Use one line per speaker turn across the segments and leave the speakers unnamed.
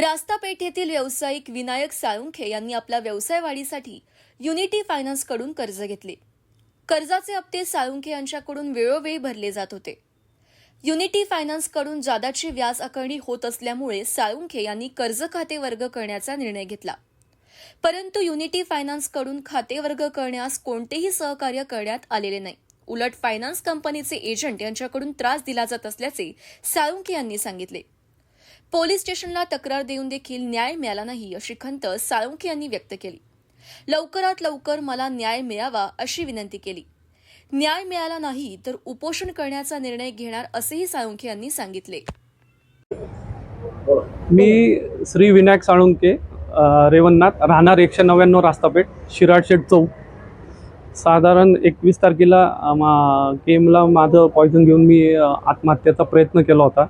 रास्तापेठ येथील व्यावसायिक विनायक साळुंखे यांनी आपल्या व्यवसाय वाढीसाठी युनिटी फायनान्सकडून कर्ज घेतले. कर्जाचे हप्ते साळुंखे यांच्याकडून वेळोवेळी भरले जात होते. युनिटी फायनान्सकडून जादाची व्याज आकारणी होत असल्यामुळे साळुंखे यांनी कर्ज खाते वर्ग करण्याचा निर्णय घेतला. परंतु युनिटी फायनान्सकडून खाते वर्ग करण्यास कोणतेही सहकार्य करण्यात आलेले नाही. उलट फायनान्स कंपनीचे एजंट यांच्याकडून त्रास दिला जात असल्याचे साळुंखे यांनी सांगितले. पोलीस स्टेशनला तक्रार देऊन देखील न्याय मिळाला नाही अशी खंत साळुंखे यांनी व्यक्त केली. लवकरात लवकर मला न्याय मिळावा अशी विनंती केली. न्याय मिळाला नाही तर उपोषण करण्याचा निर्णय घेणार असेही साळुंखे यांनी सांगितले.
मी श्री विनायक साळुंके रेवणनाथ राहणार एकशे नव्याण्णव रास्तापेठ शिराडशेठ चौक. साधारण एकवीस तारखेला मा केमला माझं पॉयझन घेऊन मी आत्महत्येचा प्रयत्न केला होता.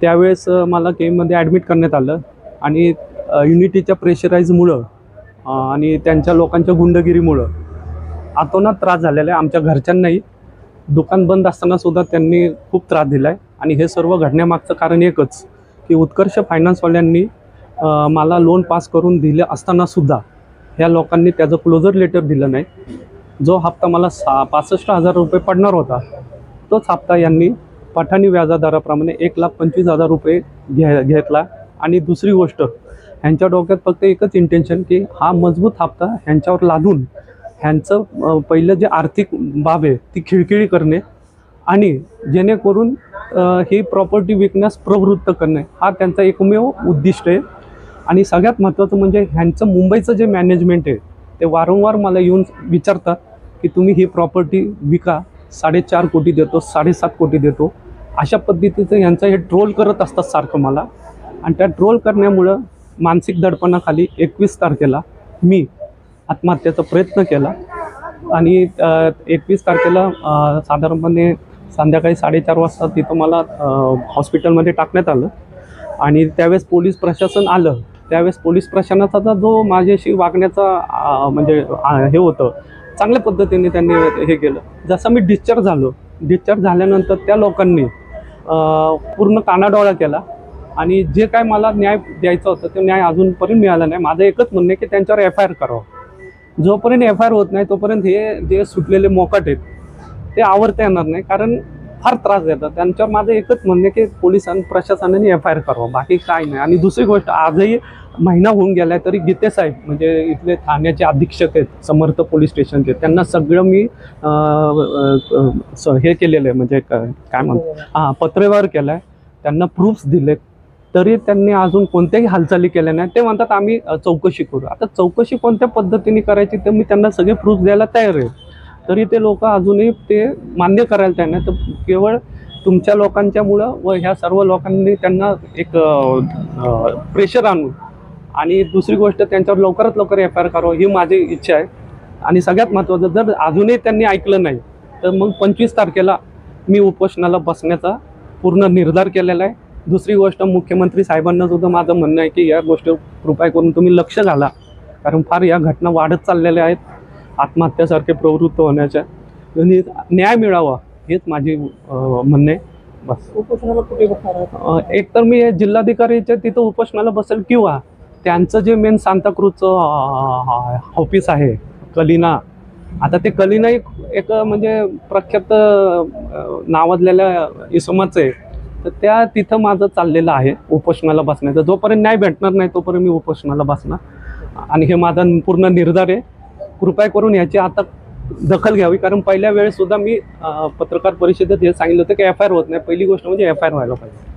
त्यावेळेस मला केममध्ये ॲडमिट करण्यात आलं आणि युनिटीच्या प्रेशराईजमुळं आणि त्यांच्या लोकांच्या गुंडगिरीमुळं आतोनात त्रास झालेला आहे आमच्या घरच्यांनाही. दुकान बंद असतानासुद्धा त्यांनी खूप त्रास दिला आहे आणि हे सर्व घडण्यामागचं कारण एकच की उत्कर्ष फायनान्सवाल्यांनी मला लोन पास करून दिले असतानासुद्धा ह्या लोकांनी त्याचं क्लोजर लेटर दिलं नाही. जो हप्ता मला सा पासष्ट हजार रुपये पडणार होता तोच हप्ता यांनी पठाणी व्याजादराप्रमाणे एक लाख पंचवीस हजार रुपये घ्या घेतला. आणि दुसरी गोष्ट ह्यांच्या डोक्यात फक्त एकच इंटेन्शन की हा मजबूत हप्ता ह्यांच्यावर लादून ह्यांचं पहिलं जे आर्थिक बाब आहे ती खिळखिळी करणे आणि जेणेकरून ही प्रॉपर्टी विकण्यास प्रवृत्त करणे हा त्यांचा एकमेव उद्दिष्ट आहे. आणि सगळ्यात महत्त्वाचं म्हणजे ह्यांचं मुंबईचं जे मॅनेजमेंट आहे ते वारंवार मला येऊन विचारतात की तुम्ही ही प्रॉपर्टी विका साडेचार कोटी देतो साडेसात कोटी देतो. अशा पद्धतीचं यांचं हे ट्रोल करत असतात सारखं मला. आणि त्या ट्रोल करण्यामुळं मानसिक दडपणाखाली एकवीस तारखेला मी आत्महत्येचा प्रयत्न केला. आणि एकवीस तारखेला साधारणपणे संध्याकाळी साडेचार वाजता तिथं मला हॉस्पिटलमध्ये टाकण्यात आलं. आणि त्यावेळेस पोलीस प्रशासन आलं. त्यावेळेस पोलीस प्रशासनाचा जो माझ्याशी वागण्याचा म्हणजे हे होतं चांगल्या पद्धतीने त्यांनी हे केलं. जसं मी डिस्चार्ज झालो. डिस्चार्ज झाल्यानंतर त्या लोकांनी पूर्ण कानाडोळा केला. आणि जे काय मला न्याय द्यायचा होता तो न्याय अजूनपर्यंत मिळाला नाही. माझं एकच म्हणणं आहे की त्यांच्यावर एफ आय आर करावं. जोपर्यंत एफ आय आर होत नाही तोपर्यंत हे जे सुटलेले मोकाट आहेत ते आवरता येणार नाही. कारण फार त्रास देतात. त्यांच्यावर माझं एकच म्हणणं आहे की पोलिसांनी प्रशासनाने एफ आय आर करावं. बाकी काय नाही. आणि दुसरी गोष्ट आजही महिना होऊन गेला आहे तरी गीते साहेब म्हणजे इथले ठाण्याचे अधीक्षक आहेत समर्थ पोलीस स्टेशनचे त्यांना सगळं मी स- हे केलेलं आहे. म्हणजे काय म्हणतो? हां पत्रव्यवहार केला आहे त्यांना प्रूफ्स दिले तरी त्यांनी अजून कोणत्याही हालचाली केल्या नाही ते म्हणतात आम्ही चौकशी करू. आता चौकशी कोणत्या पद्धतीने करायची ते मी त्यांना सगळे प्रूफ द्यायला तयार आहे. तरी ते लोक अजूनही ते मान्य करायला त्यांना तर केवळ तुमच्या लोकांच्यामुळं व ह्या सर्व लोकांनी त्यांना एक प्रेशर आणू आणि दुसरी गोष्ट त्यांच्यावर लवकरात लवकर एफ आय आर करावं ही माझी इच्छा आहे. आणि सगळ्यात महत्त्वाचं जर अजूनही त्यांनी ऐकलं नाही तर मग पंचवीस तारखेला मी उपोषणाला बसण्याचा पूर्ण निर्धार केलेला आहे. दुसरी गोष्ट मुख्यमंत्री साहेबांना सुद्धा माझं म्हणणं आहे की या गोष्टी कृपया करून तुम्ही लक्ष घाला. कारण फार या घटना वाढत चाललेल्या आहेत. आत्महत्यासारखे प्रवृत्त होण्याच्या न्याय मिळावा हेच माझी म्हणणे. बस.
उपोषणाला कुठे बसणार आहात?
अं, एक तर मी जिल्हाधिकारीच्या तिथं उपोषणाला बसेल किंवा त्यांचं जे मेन सांताक्रूजचं ऑफिस आहे कलिना. आता ते कलिना एक एक म्हणजे प्रख्यात नावाजलेल्या इसमाचं आहे तर त्या तिथं माझं चाललेलं आहे उपोषणाला बसण्याचं. जोपर्यंत न्याय भेटणार नाही तोपर्यंत मी उपोषणाला बसणार. आणि हे माझा पूर्ण निर्धार आहे. कृपया करून याची आता दखल घ्यावी. कारण पहिल्या वेळेस सुद्धा मी पत्रकार परिषदेत हे सांगितलं होतं की एफ आय आर होत नाही. पहिली गोष्ट म्हणजे एफ आय आर व्हायला पाहिजे.